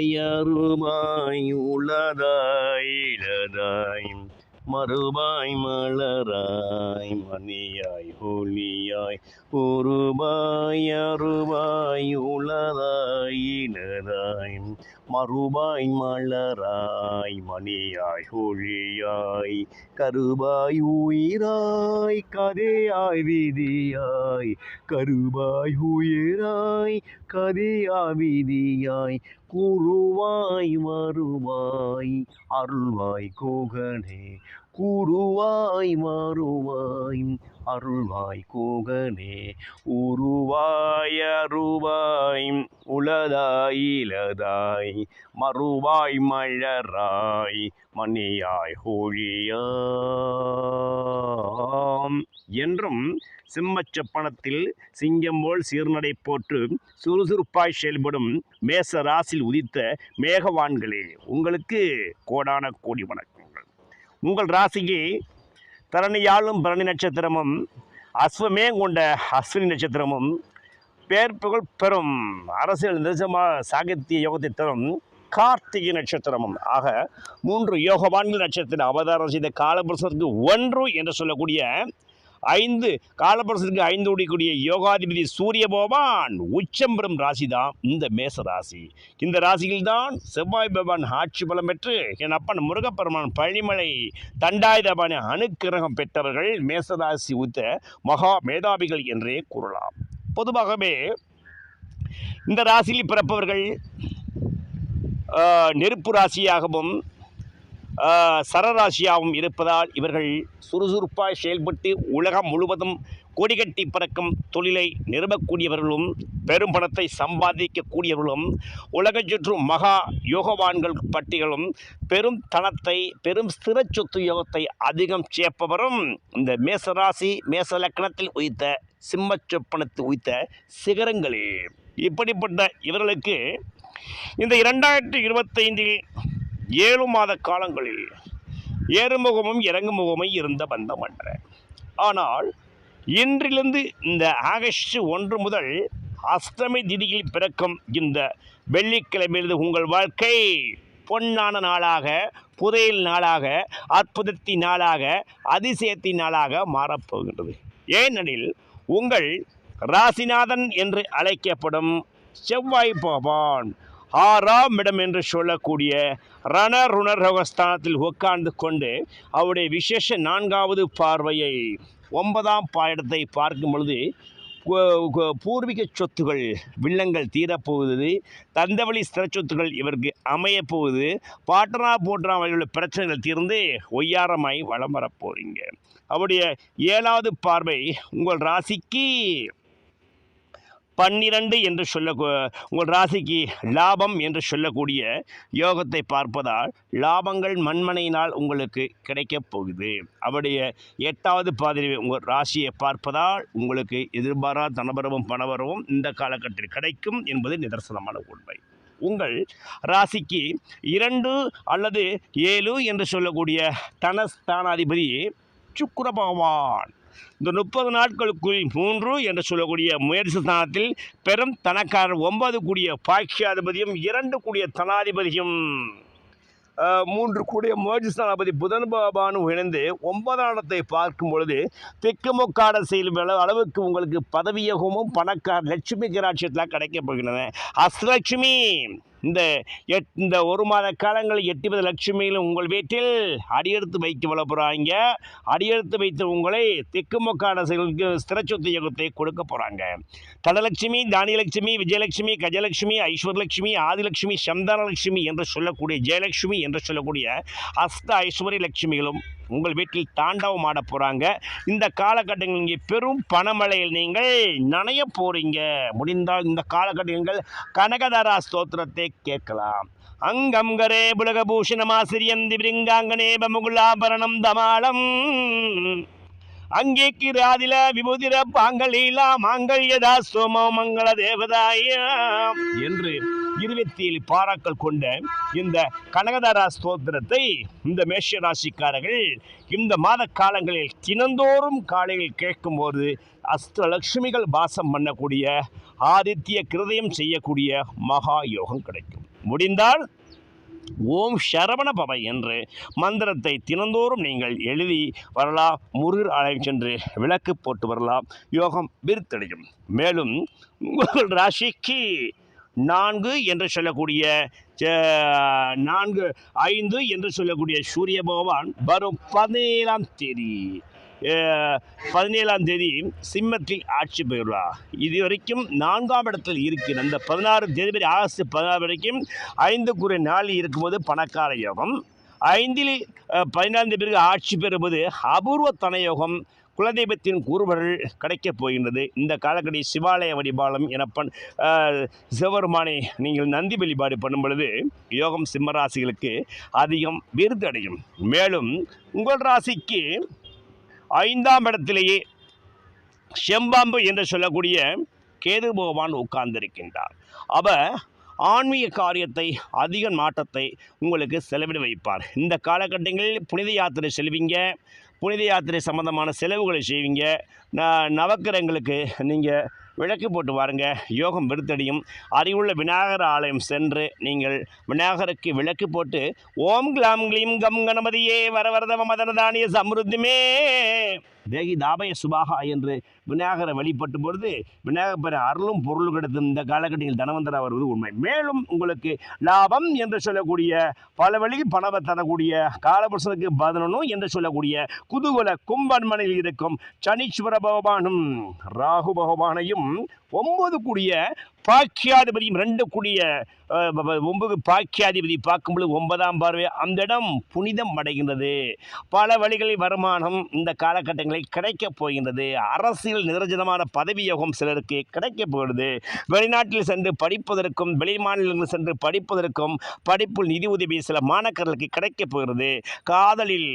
கருவாய் அருவாய் உளதாய் இளதாய் மறுபாய் மலராய் மணியாய் ஒளியாய் உருபாய் அருவாய் உளதாய் இளதாய் மறுபாய் மலராய் மணியாய் ஒளியாய் கருபாய் உயிராய் கதையாய் விதியாய் கருபாய் உயிராய் கதையாய் விதியாய் குருவாய் வருவாய் அருள்வாய் கோகனே கூறுவாய் மாறுவாய் அருள்வாய் கோகனே உருவாய் அருவாய் உளதாய் இலதாய் மறுவாய் மலராய் மணியாய் ஹோழியாம் என்றும் சிம்மச்சப்பனத்தில் சிங்கம் போல் சீர்நடை போட்டு சுறுசுறுப்பாய் செயல்படும் மேச ராசில் உதித்த மேகவான்களே உங்களுக்கு கோடான கோடி வணக்கங்கள். உங்கள் ராசிக்கு தரணியாளும் பரணி நட்சத்திரமும் அஸ்வமே கொண்ட அஸ்வினி நட்சத்திரமும் பேர் புகழ் பெறும். அரசியல் நிஜமா சாகித்ய யோகத்தை தரும் கார்த்திகை நட்சத்திரமும். ஆக மூன்று யோகவான்கள் நட்சத்திர அவதாரம் செய்த காலபுருஷத்துக்கு ஒன்று என்று சொல்லக்கூடிய ஐந்து காலபுருஷத்துக்கு ஐந்து உடையக்கூடிய யோகாதிபதி சூரிய பகவான் உச்சம் பெறும் ராசி தான் இந்த மேச ராசி. இந்த ராசியில்தான் செவ்வாய் பகவான் ஆட்சி பலம் பெற்று என் அப்பன் முருகப்பெருமான் பழனிமலை தண்டாயுதபான அணுக்கிரகம் பெற்றவர்கள் மேசராசி உத்த மகா மேதாவிகள் என்றே கூறலாம். பொதுவாகவே இந்த ராசியில் பிறப்பவர்கள் நெருப்பு ராசியாகவும் சரராசியாகவும் இருப்பதால் இவர்கள் சுறுசுறுப்பாக செயல்பட்டு உலகம் முழுவதும் கொடிகட்டி பறக்கும் தொழிலை நிறுவக்கூடியவர்களும் பெரும் பணத்தை சம்பாதிக்கக்கூடியவர்களும் உலகச் சுற்றும் மகா யோகவான்கள் பட்டியலும் பெரும் தனத்தை பெரும் ஸ்திர சொத்து யோகத்தை அதிகம் சேர்ப்பவரும் இந்த மேசராசி மேச லக்கணத்தில் உயித்த சிம்மச் சொப்பனத்தில் உயித்த சிகரங்களே. இப்படிப்பட்ட இவர்களுக்கு இந்த இரண்டாயிரத்தி இருபத்தைந்தில் ஏழு மாத காலங்களில் ஏறுமுகமும் இறங்குமுகமும் இருந்த பந்தம் அன்ற. ஆனால் இன்றிலிருந்து இந்த ஆகஸ்ட் ஒன்று முதல் அஷ்டமி திதியில் பிறக்கும் இந்த வெள்ளிக்கிழமையிலிருந்து உங்கள் வாழ்க்கை பொன்னான நாளாக புதையல் நாளாக அற்புதத்தின் நாளாக அதிசயத்தின் நாளாக மாறப்போகின்றது ஏனெனில் உங்கள் ராசிநாதன் என்று அழைக்கப்படும் செவ்வாய் பகவான் ஆறாம் இடம் என்று சொல்லக்கூடிய ரண ருணரகஸ்தானத்தில் உட்கார்ந்து கொண்டு அவருடைய விசேஷ நான்காவது பார்வையை ஒன்பதாம் பாயிடத்தை பார்க்கும் பொழுது பூர்வீக சொத்துகள் வில்லங்கள் தீரப்போகுது. தந்தவழி ஸ்திர சொத்துகள் இவருக்கு அமையப்போகுது. பாட்டனா போட்டனா உள்ள பிரச்சனைகள் தீர்ந்து ஒய்யாரமாய் வளம் வரப்போறீங்க. அவருடைய ஏழாவது பார்வை உங்கள் ராசிக்கு. பன்னிரண்டு என்று சொல்ல உங்கள் ராசிக்கு லாபம் என்று சொல்லக்கூடிய யோகத்தை பார்ப்பதால் லாபங்கள் மண்மனையினால் உங்களுக்கு கிடைக்கப் போகுது. அவருடைய எட்டாவது பாதிரி உங்கள் ராசியை பார்ப்பதால் உங்களுக்கு எதிர்பாராத தனபரவும் பணவரவும் இந்த காலகட்டத்தில் கிடைக்கும் என்பது நிதர்சனமான உண்மை. உங்கள் ராசிக்கு இரண்டு அல்லது ஏழு என்று சொல்லக்கூடிய தனஸ்தானாதிபதி சுக்கிர பகவான். இந்த முப்பது நாட்களுக்குள் மூன்று என்று சொல்லக்கூடிய முயற்சி ஸ்தானத்தில் பெரும் தனக்காரர் ஒன்பது கூடிய பாக்கியாதிபதியும் இரண்டு கூடிய தனாதிபதியும் மூன்று கூடிய முயற்சி ஸ்தானாதிபதி புதன் பகவானும் இணைந்து ஒன்பதாம் இடத்தை பார்க்கும் பொழுது திக்குமுக்காட செய்யும் அளவுக்கு உங்களுக்கு பதவியோகமும் பணக்கார லட்சுமி கிராட்சியத்தில் கிடைக்கப் போகின்றன. அஸ்லட்சுமி இந்த எட் இந்த ஒரு மாத காலங்களில் எட்டுவது லட்சுமியிலும் உங்கள் வீட்டில் அடியெடுத்து வைக்க வள போகிறாங்க அடியெடுத்து வைத்து உங்களை திக்குமுக்கான செயலுக்கு ஸ்திரச்சொத்து யோகத்தை கொடுக்க போகிறாங்க தனலட்சுமி தானியலட்சுமி விஜயலட்சுமி கஜலட்சுமி ஐஸ்வர்லட்சுமி ஆதிலட்சுமி சந்தானலட்சுமி என்று சொல்லக்கூடிய ஜெயலட்சுமி என்று சொல்லக்கூடிய அஸ்த ஐஸ்வர்ய லட்சுமிகளும் உங்கள் வீட்டில் தாண்டவம் ஆட போகிறாங்க இந்த காலகட்டங்கள் இங்கே பெரும் பணமழையில் நீங்கள் நனைய போகிறீங்க முடிந்தால் இந்த காலகட்டங்கள் கனகதாரா ஸ்தோத்திரத்தை கேட்கலாம். அங்கம் கரே புலகபூஷணமாசிரியன் திபிரிங்காங்கனே பமுகுலாபரணம் தமாலம். அங்கேக்கிராதில விபூதிர பாங்கலீலா மாங்கல்யதா சோம மங்கள தேவதாய. என்று இருபத்தி ஏழு பாராக்கள் கொண்ட இந்த கனகதாரா ஸ்தோத்திரத்தை இந்த மேஷ ராசிக்காரர்கள் இந்த மாத காலங்களில் தினந்தோறும் காலையில் கேட்கும்போது அஷ்டலட்சுமிகள் வாசம் பண்ணக்கூடிய ஆதித்ய கிருதயம் செய்யக்கூடிய மகா யோகம் கிடைக்கும். முடிந்தால் ஓம் சரவண பவ என்று மந்திரத்தை தினந்தோறும் நீங்கள் எழுதி வரலாம். முருகர் ஆலயம் சென்று விளக்கு போட்டு வரலாம். யோகம் விருத்தடையும். மேலும் உங்கள் ராசிக்கு நான்கு என்று சொல்லக்கூடிய நான்கு ஐந்து என்று சொல்லக்கூடிய சூரிய பகவான் வரும் பதினேழாம் தேதி. பதினேழாம் தேதி சிம்மத்தில் ஆட்சி பெறுவார். இதுவரைக்கும் நான்காம் இடத்தில் இருக்கிற அந்த பதினாறு தேதி ஆகஸ்ட் பதினாறு வரைக்கும் ஐந்துக்குரிய நாளில் இருக்கும்போது பணக்கார யோகம் ஐந்தில் அஹ், பதினான்கு பிறகு ஆட்சி பெறும்போது அபூர்வ தனயோகம் குலதெய்வத்தின் கூறுபர்கள் கிடைக்கப் போகின்றது. இந்த காலக்கடி சிவாலய வழிபாலம் எனப்பன் சிவபெருமானை நீங்கள் நந்தி வழிபாடு பண்ணும் பொழுது யோகம் சிம்மராசிகளுக்கு அதிகம் விருதடையும் மேலும் உங்கள் ராசிக்கு ஐந்தாம் இடத்திலேயே செம்பாம்பு என்று சொல்லக்கூடிய கேது பகவான் உட்கார்ந்திருக்கின்றார். அவர் ஆன்மீக காரியத்தை அதிக நாட்டத்தை உங்களுக்கு செலவிட வைப்பார். இந்த காலகட்டங்களில் புனித யாத்திரை செல்வீங்க. புனித யாத்திரை சம்பந்தமான செலவுகளை செய்வீங்க. ந நவக்கிரகங்களுக்கு நீங்கள் விளக்கு போட்டு வாருங்க. யோகம் விருத்தடியும் அறிவுள்ள விநாயகர் ஆலயம் சென்று நீங்கள் விநாயகருக்கு விளக்கு போட்டு ஓம் கிளாம் கிளீம் கம் கணபதியே வரவரதவ மதனதானிய சம்ருத்திமே. தேகி தாபய சுபாகா என்று விநாயகரை வழிபட்டு பொழுது விநாயகர் பெற அருளும் பொருளும் கிடைத்து இந்த காலகட்டத்தில் தனவந்தரா வருவது உண்மை. மேலும் உங்களுக்கு லாபம் என்று சொல்லக்கூடிய பல வழி பணவை தரக்கூடிய காலபுருஷனுக்கு பதினொன்னும் என்று சொல்லக்கூடிய குதூகல கும்பன்மனையில் இருக்கும் சனீஸ்வர பகவானும் ராகு பகவானையும் ஒன்பது கூடிய பாக்கியாதிபதியும் ரெண்டு கூடிய ஒன்பது பாக்கியாதிபதி பார்க்கும்பொழுது ஒன்பதாம் பார்வை அந்த இடம் புனிதம் அடைகின்றது. பல வழிகளில் வருமானம் இந்த காலகட்டங்களில் கிடைக்கப் போகின்றது. அரசியல் நிரஞ்சனமான பதவி யோகம் சிலருக்கு கிடைக்கப் போகிறது. வெளிநாட்டில் சென்று படிப்பதற்கும் வெளி மாநிலங்களில் சென்று படிப்பதற்கும் படிப்பில் நிதி உதவி சில மாணக்கர்களுக்கு கிடைக்கப் போகிறது. காதலில்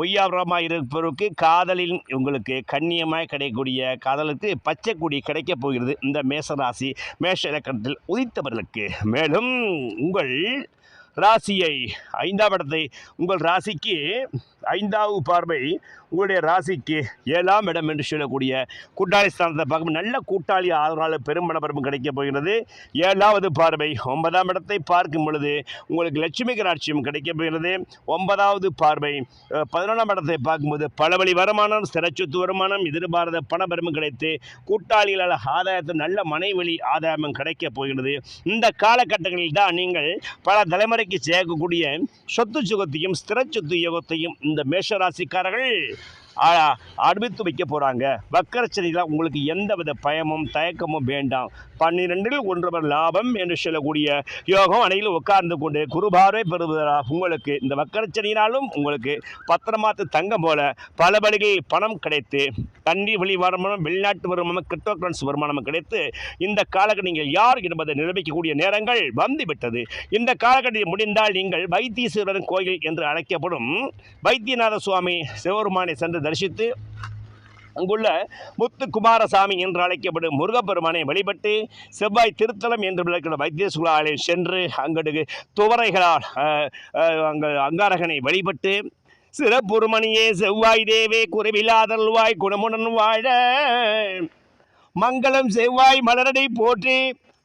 ஒய்யாபுரமாக இருப்பவருக்கு காதலில் உங்களுக்கு கண்ணியமாக கிடைக்கக்கூடிய காதலுக்கு பச்சை கொடி கிடைக்கப் போகிறது. இந்த மேசராசி மேஷ இலக்கணத்தில் உதித்தவர்களுக்கு. மேலும் உங்கள் ராசியை ஐந்தாம் இடத்தை உங்கள் ராசிக்கு ஐந்தாவது பார்வை உங்களுடைய ராசிக்கு ஏழாம் இடம் என்று சொல்லக்கூடிய கூட்டாளி ஸ்தானத்தை பார்க்கும் நல்ல கூட்டாளி ஆதரவாளர் பெரும்பணபரமும் கிடைக்கப் போகிறது. ஏழாவது பார்வை ஒன்பதாம் இடத்தை பார்க்கும் பொழுது உங்களுக்கு லட்சுமி கராட்சியம் கிடைக்கப் போகிறது. ஒன்பதாவது பார்வை பதினொன்றாம் இடத்தை பார்க்கும்போது பல வழி வருமானம் சிறச்சொத்து வருமானம் எதிர்பாராத பணபெருமும் கிடைத்து கூட்டாளிகளால் ஆதாயத்தை நல்ல மனைவழி ஆதாயமும் கிடைக்கப் போகிறது. இந்த காலகட்டங்களில் தான் நீங்கள் பல தலைமுறைக்கு சேர்க்கக்கூடிய சொத்து சுகத்தையும் ஸ்திர சொத்து யோகத்தையும் இந்த மேஷராசிக்காரர்கள் ஆ- வைக்க போகிறாங்க வக்கரச்சனையில் உங்களுக்கு எந்தவித பயமும் தயக்கமும் வேண்டாம். பன்னிரெண்டில் ஒன்றுவர் லாபம் என்று சொல்லக்கூடிய யோகம் அணையில் உட்கார்ந்து கொண்டு குருபார்வை பெறுவதாக உங்களுக்கு இந்த வக்கரச்சனையினாலும் உங்களுக்கு பத்திரமாத்து தங்கம் போல பல வழிகளில் பணம் கிடைத்து தண்ணி வழி வருமானம் வெளிநாட்டு வருமானம் கிரிப்டோ கரன்சி வருமானம் கிடைத்து இந்த காலகட்டம் நீங்கள் யார் என்பதை நிரூபிக்கக்கூடிய நேரங்கள் வந்துவிட்டது. இந்த காலகட்டத்தில் முடிந்தால் நீங்கள் வைத்தீஸ்வரன் கோயில் என்று அழைக்கப்படும் வைத்தியநாத சுவாமி சிவபெருமானை சென்று தரிசித்து அங்குள்ள முத்து குமாரசாமி என்று அழைக்கப்படும் முருகப்பெருமானை வழிபட்டு செவ்வாய் திருத்தலம் என்று விளக்கிற வைத்திய ஆலயம் சென்று அங்கடு துவரைகளால் அங்கே அங்கு அங்காரகனை வழிபட்டு சிறப்புருமணியே செவ்வாய் தேவே குறைவில்லாதல்வாய் குணமுடன் வாழ மங்களம் செவ்வாய் மலரடை போற்றி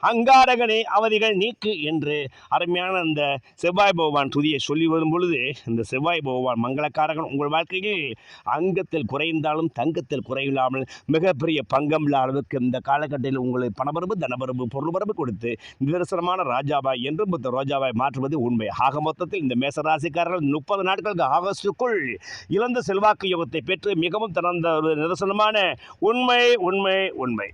அங்காரகனே அவதிகள் நீக்கு என்று அருமையான அந்த செவ்வாய் பகவான் துதியை சொல்லி வரும் பொழுது இந்த செவ்வாய் பகவான் மங்களக்காரகன் உங்கள் வாழ்க்கையில் அங்கத்தில் குறைந்தாலும் தங்கத்தில் குறையில்லாமல் மிகப்பெரிய பங்கம் இல்லாத அளவுக்கு இந்த காலகட்டத்தில் உங்களுக்கு பணபரம்பு தனபரம்பு பொருள்பரம்பு கொடுத்து நிதர்சனமான ராஜாவாய் என்றும் புத்த ரோஜாவாய் மாற்றுவது உண்மை. ஆக மொத்தத்தில் இந்த மேசராசிக்காரர்கள் முப்பது நாட்களுக்கு ஆகஸ்டுக்குள் இழந்த செல்வாக்கு யோகத்தை பெற்று மிகவும் திறந்த ஒரு நிதர்சனமான உண்மை உண்மை உண்மை.